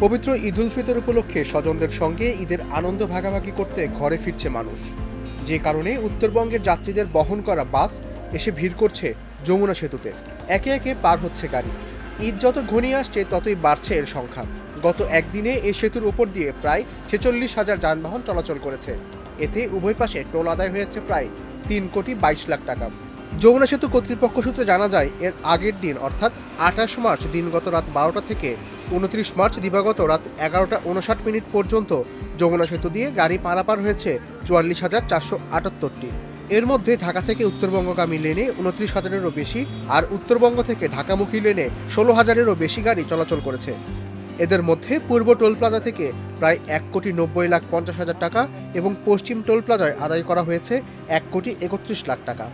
পবিত্র ঈদুল ফিতর উপলক্ষে স্বজনদের সঙ্গে ঈদের আনন্দ ভাগাভাগি করতে ঘরে ফিরছে মানুষ। যে কারণে উত্তরবঙ্গের যাত্রীদের বহন করা বাস এসে ভিড় করছে যমুনা সেতুতে। একে একে পার হচ্ছে গাড়ি। ঈদ যত ঘনিয়ে আসছে, ততই বাড়ছে এর সংখ্যা। গত একদিনে এই সেতুর উপর দিয়ে প্রায় ছেচল্লিশ হাজার যানবাহন চলাচল করেছে। এতে উভয় পাশে টোল আদায় হয়েছে প্রায় তিন কোটি বাইশ লাখ টাকা। যমুনা সেতু কর্তৃপক্ষ সূত্রে জানা যায়, এর আগের দিন, অর্থাৎ আঠাশ মার্চ, দিনগত রাত বারোটা থেকে উনত্রিশ মার্চ, দিবাগত রাত এগারোটা উনষাট মিনিট পর্যন্ত যমুনা সেতু দিয়ে গাড়ি পারাপার হয়েছে চুয়াল্লিশ হাজার চারশো আটাত্তরটি। এর মধ্যে ঢাকা থেকে উত্তরবঙ্গগামী লেনে উনত্রিশ হাজারেরও বেশি আর উত্তরবঙ্গ থেকে ঢাকামুখী লেনে ষোলো হাজারেরও বেশি গাড়ি চলাচল করেছে। এদের মধ্যে পূর্ব টোল প্লাজা থেকে প্রায় এক কোটি নব্বই লাখ পঞ্চাশ হাজার টাকা এবং পশ্চিম টোল প্লাজায় আদায় করা হয়েছে এক কোটি একত্রিশ লাখ টাকা।